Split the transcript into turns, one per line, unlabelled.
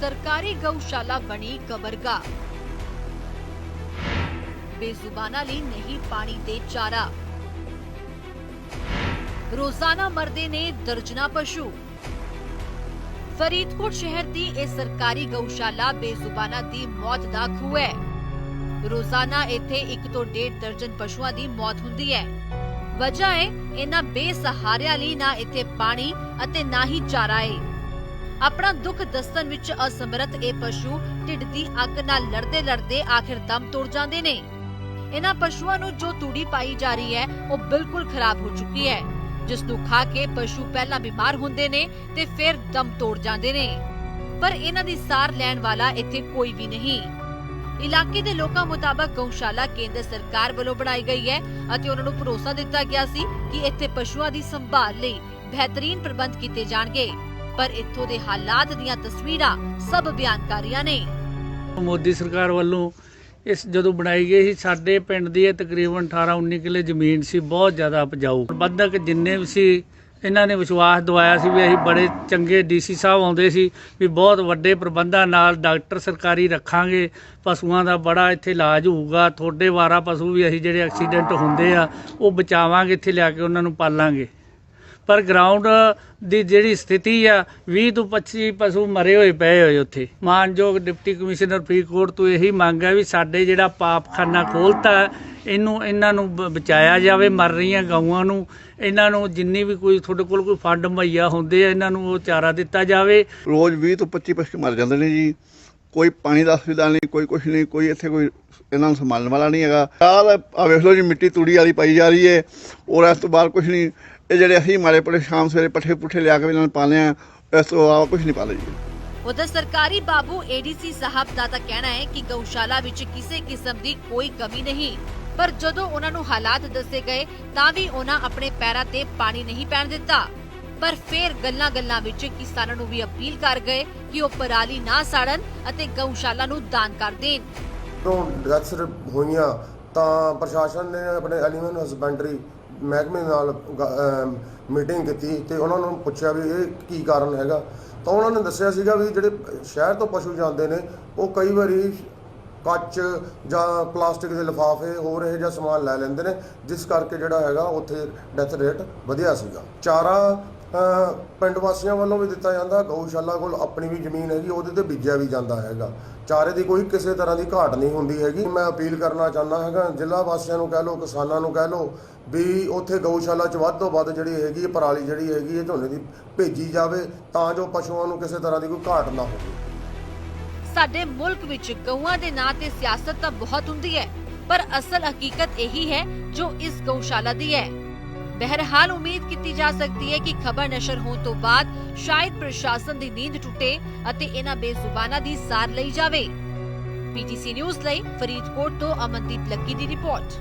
ਸਰਕਾਰੀ ਗਊਸ਼ਾਲਾ ਬਣੀ ਕਬਰਗਾ। ਬੇਜ਼ੁਬਾਨਾਂ ਲਈ ਨਹੀਂ ਪਾਣੀ ਤੇ ਚਾਰਾ। ਰੋਜ਼ਾਨਾ ਮਰਦੇ ਨੇ ਦਰਜਨਾ ਪਸ਼ੂ। ਫਰੀਦਕੋਟ ਸ਼ਹਿਰ ਦੀ ਇਹ ਸਰਕਾਰੀ ਗਊਸ਼ਾਲਾ ਬੇਜ਼ੁਬਾਨਾਂ ਦੀ ਮੌਤ ਦਾ ਖੂਹ ਹੈ। ਰੋਜ਼ਾਨਾ ਇੱਥੇ 1 ਤੋਂ ਡੇਢ ਦਰਜਨ ਪਸ਼ੂਆਂ ਦੀ ਮੌਤ ਹੁੰਦੀ ਹੈ। ਵਜ੍ਹਾ ਹੈ ਇਹਨਾਂ ਬੇਸਹਾਰਿਆਂ ਲਈ ਨਾ ਇੱਥੇ ਪਾਣੀ ਅਤੇ ਨਾ ਹੀ ਚਾਰਾ ਹੈ ਆਪਣਾ ਦੁੱਖ ਦੱਸਣ ਵਿੱਚ ਅਸਮਰਤ ਇਹ ਪਸ਼ੂ ਢਿੱਡ ਦੀ ਅੱਗ ਨਾਲ ਲੜਦੇ ਲੜਦੇ ਆਖਿਰ ਦਮ ਤੋੜ ਜਾਂਦੇ ਨੇ। ਇਹਨਾਂ ਪਸ਼ੂਆਂ ਨੂੰ ਜੋ ਤੂੜੀ ਪਾਈ ਜਾ ਰਹੀ ਹੈ, ਉਹ ਬਿਲਕੁਲ ਖਰਾਬ ਹੋ ਚੁੱਕੀ ਹੈ। ਜਿਸ ਨੂੰ ਖਾ ਕੇ ਪਸ਼ੂ ਪਹਿਲਾਂ ਬਿਮਾਰ ਹੁੰਦੇ ਨੇ ਤੇ ਫਿਰ ਦਮ ਤੋੜ ਜਾਂਦੇ ਨੇ। ਪਰ ਇਹਨਾਂ ਦੀ ਸਾਰ ਲੈਣ ਵਾਲਾ ਇੱਥੇ ਕੋਈ ਵੀ ਨਹੀਂ। ਇਲਾਕੇ ਦੇ ਲੋਕਾਂ ਮੁਤਾਬਕ ਗਊਸ਼ਾਲਾ ਕੇਂਦਰ ਸਰਕਾਰ ਵੱਲੋਂ ਬਣਾਈ ਗਈ ਹੈ ਅਤੇ ਉਹਨਾਂ ਨੂੰ ਭਰੋਸਾ ਦਿੱਤਾ ਗਿਆ ਸੀ ਕਿ ਇੱਥੇ ਪਸ਼ੂਆਂ ਦੀ ਸੰਭਾਲ ਲਈ ਬਿਹਤਰੀਨ ਪ੍ਰਬੰਧ ਕੀਤੇ ਜਾਣਗੇ। ਪਰ ਇੱਥੋਂ ਦੇ ਹਾਲਾਤ ਦੀਆਂ ਤਸਵੀਰਾਂ ਸਭ ਬਿਆਨਕਾਰੀਆਂ ਨੇ।
ਮੋਦੀ ਸਰਕਾਰ ਵੱਲੋਂ ਇਸ ਜਦੋਂ ਬਣਾਈ ਗਈ ਸੀ, ਸਾਡੇ ਪਿੰਡ ਦੀ ਇਹ ਤਕਰੀਬਨ 18 19 ਕਿੱਲੇ ਜ਼ਮੀਨ ਸੀ, ਬਹੁਤ ਜ਼ਿਆਦਾ ਉਪਜਾਊ। ਪ੍ਰਬੰਧਕ ਜਿੰਨੇ ਵੀ ਸੀ, ਇਹਨਾਂ ਨੇ ਵਿਸ਼ਵਾਸ ਦਵਾਇਆ ਸੀ ਵੀ ਅਸੀਂ ਬੜੇ ਚੰਗੇ ਡੀਸੀ ਸਾਹਿਬ ਆਉਂਦੇ ਸੀ, ਵੀ ਬਹੁਤ ਵੱਡੇ ਪ੍ਰਬੰਧਾਂ ਨਾਲ ਡਾਕਟਰ ਸਰਕਾਰੀ ਰੱਖਾਂਗੇ, ਪਸ਼ੂਆਂ ਦਾ ਬੜਾ ਇੱਥੇ ਇਲਾਜ ਹੋਊਗਾ ਥੋੜੇ ਵਾਰਾ ਪਸ਼ੂ ਵੀ ਅਸੀਂ ਜਿਹੜੇ ਐਕਸੀਡੈਂਟ ਹੁੰਦੇ ਆ, ਉਹ ਬਚਾਵਾਂਗੇ, ਇੱਥੇ ਲਿਆ ਕੇ ਉਹਨਾਂ ਨੂੰ ਪਾਲਾਂਗੇ। ਪਰ ਗਰਾਊਂਡ ਦੀ ਜਿਹੜੀ ਸਥਿਤੀ ਆ 20 ਤੋਂ 25 ਪਸ਼ੂ ਮਰੇ ਹੋਏ, ਪਏ ਹੋਏ ਉੱਥੇ। ਮਾਨਯੋਗ ਡਿਪਟੀ ਕਮਿਸ਼ਨਰ ਫਰੀਦਕੋਟ ਤੋਂ ਇਹੀ ਮੰਗ ਹੈ ਵੀ ਸਾਡੇ ਜਿਹੜਾ ਪਾਪਖਾਨਾ ਖੋਲਤਾ, ਇਹਨੂੰ, ਇਹਨਾਂ ਨੂੰ ਬਚਾਇਆ ਜਾਵੇ, ਮਰ ਰਹੀਆਂ ਗਊਆਂ ਨੂੰ। ਇਹਨਾਂ ਨੂੰ ਜਿੰਨੀ ਵੀ ਕੋਈ, ਤੁਹਾਡੇ ਕੋਲ ਕੋਈ ਫੰਡ ਮੁਹੱਈਆ ਹੁੰਦੇ ਆ, ਇਹਨਾਂ ਨੂੰ ਉਹ ਚਾਰਾ ਦਿੱਤਾ ਜਾਵੇ।
ਰੋਜ਼ 20 ਤੋਂ 25 ਪਸ਼ੂ ਮਰ ਜਾਂਦੇ ਨੇ ਜੀ। ਕੋਈ ਪਾਣੀ ਦਾ ਸੁਵਿਧਾ ਨਹੀਂ, ਕੋਈ ਕੁਛ ਨਹੀਂ, ਕੋਈ ਇੱਥੇ ਕੋਈ ਇਹਨਾਂ ਨੂੰ ਸੰਭਾਲਣ ਵਾਲਾ ਨਹੀਂ ਹੈਗਾ। ਆ ਵੇਖ ਲਓ ਜੀ, ਮਿੱਟੀ ਤੂੜੀ ਵਾਲੀ ਪਾਈ ਜਾ ਰਹੀ ਹੈ ਔਰ ਇਸ ਤੋਂ ਬਾਅਦ ਕੁਛ ਨਹੀਂ। ਇਹ ਜਿਹੜੇ ਅਸੀਂ ਮਾਰੇ ਪੜੇ ਸ਼ਾਮ ਸਵੇਰੇ ਪੱਠੇ ਪੁੱਠੇ ਲਿਆ ਕੇ ਇਹਨਾਂ ਨੂੰ ਪਾਉਂਦੇ ਆ ਇਸ ਤੋਂ ਇਲਾਵਾ ਕੁਛ ਨਹੀਂ ਪਾਉਂਦੇ ਜੀ।
ਉਧਰ ਸਰਕਾਰੀ ਬਾਬੂ ਏਡੀਸੀ ਸਾਹਿਬ ਦਾ ਤਾਂ ਕਹਿਣਾ ਹੈ ਕਿ ਗਊਸ਼ਾਲਾ ਵਿੱਚ ਕਿਸੇ ਕਿਸਮ ਦੀ ਕੋਈ ਕਮੀ ਨਹੀਂ। ਪਰ ਜਦੋਂ ਉਹਨਾਂ ਨੂੰ ਹਾਲਾਤ ਦੱਸੇ ਗਏ ਤਾਂ ਵੀ ਉਹਨਾਂ ਆਪਣੇ ਪੈਰਾਂ ਤੇ ਪਾਣੀ ਨਹੀਂ ਪੈਣ ਦਿੱਤਾ। ਪਰ ਫਿਰ ਗੱਲਾਂ-ਗੱਲਾਂ ਵਿੱਚ ਕਿਸਾਨਾਂ ਨੂੰ ਵੀ ਅਪੀਲ ਕਰ ਗਏ ਕਿ ਉਹ ਪਰਾਲੀ ਨਾ ਸਾੜਨ ਅਤੇ ਗਊਸ਼ਾਲਾ ਨੂੰ ਦਾਨ ਕਰ ਦੇਣ।
ਤੋਂ ਡੈਥਸ ਹੋਈਆਂ ਤਾਂ ਪ੍ਰਸ਼ਾਸਨ ਨੇ ਆਪਣੇ ਐਲੀਮੈਂਟ ਹਸਬੈਂਡਰੀ ਮਹਿਕਮੇ ਨਾਲ ਮੀਟਿੰਗ ਕੀਤੀ ਤੇ ਉਹਨਾਂ ਨੂੰ ਪੁੱਛਿਆ ਵੀ ਇਹ ਕੀ ਕਾਰਨ ਹੈਗਾ। ਤਾਂ ਉਹਨਾਂ ਨੇ ਦੱਸਿਆ ਸੀਗਾ ਵੀ ਜਿਹੜੇ ਸ਼ਹਿਰ ਤੋਂ ਪਸ਼ੂ ਜਾਂਦੇ ਨੇ, ਉਹ ਕਈ ਵਾਰੀ ਕੱਚ ਜਾਂ ਪਲਾਸਟਿਕ ਦੇ ਲਿਫਾਫੇ ਹੋਰ ਇਹ ਜਿਹਾ ਸਮਾਨ ਲੈ ਲੈਂਦੇ ਨੇ, ਜਿਸ ਕਰਕੇ ਜਿਹੜਾ ਹੈਗਾ ਉੱਥੇ ਡੈਥ ਰੇਟ ਵਧਿਆ ਸੀਗਾ। ਚਾਰਾ ਪਿੰਡ ਵਾਸੀਆਂ ਵੱਲੋਂ ਵੀ ਦਿੱਤਾ ਜਾਂਦਾ, ਗਊਸ਼ਾਲਾ ਕੋਲ ਆਪਣੀ ਵੀ ਜ਼ਮੀਨ ਹੈਗੀ, ਉਹਦੇ ਤੇ ਬੀਜਿਆ ਵੀ ਜਾਂਦਾ ਹੈਗਾ। ਚਾਰੇ ਦੀ ਕੋਈ ਕਿਸੇ ਤਰ੍ਹਾਂ ਦੀ ਘਾਟ ਨਹੀਂ ਹੁੰਦੀ ਹੈਗੀ। ਮੈਂ ਅਪੀਲ ਕਰਨਾ ਚਾਹੁੰਦਾ ਹੈਗਾ, ਜ਼ਿਲ੍ਹਾ ਵਾਸੀਆਂ ਨੂੰ ਕਹਿ ਲਓ, ਕਿਸਾਨਾਂ ਨੂੰ ਕਹਿ ਲਓ, ਵੀ ਉੱਥੇ ਗਊਸ਼ਾਲਾ 'ਚ ਵੱਧ ਤੋਂ ਵੱਧ ਜਿਹੜੀ ਹੈਗੀ ਹੈ, ਪਰਾਲੀ ਜਿਹੜੀ ਹੈਗੀ ਹੈ, ਝੋਨੇ ਦੀ ਭੇਜੀ ਜਾਵੇ, ਤਾਂ ਜੋ ਪਸ਼ੂਆਂ ਨੂੰ ਕਿਸੇ ਤਰ੍ਹਾਂ ਦੀ ਕੋਈ ਘਾਟ ਨਾ ਹੋਵੇ।
ਸਾਡੇ ਮੁਲਕ ਵਿੱਚ ਗਊਆਂ ਦੇ ਨਾਂ ਤੇ ਸਿਆਸਤ ਤਾਂ ਬਹੁਤ ਹੁੰਦੀ ਹੈ, ਪਰ ਅਸਲ ਹਕੀਕਤ ਇਹੀ ਹੈ, ਜੋ ਇਸ ਗਊਸ਼ਾਲਾ ਦੀ ਹੈ। ਬਹਿਰਹਾਲ ਉਮੀਦ ਕੀਤੀ ਜਾ ਸਕਦੀ ਹੈ ਕਿ ਖਬਰ ਨਸ਼ਰ ਹੋਣ ਤੋਂ ਬਾਅਦ ਸ਼ਾਇਦ ਪ੍ਰਸ਼ਾਸਨ ਦੀ ਨੀਂਦ ਟੁੱਟੇ ਅਤੇ ਇਹਨਾਂ ਬੇਜ਼ੁਬਾਨਾਂ ਦੀ ਸਾਰ ਲਈ ਜਾਵੇ। ਪੀਟੀਸੀ ਨਿਊਜ਼ ਲਈ ਫਰੀਦਕੋਟ ਤੋਂ ਅਮਨਦੀਪ ਲੱਕੀ ਦੀ ਰਿਪੋਰਟ।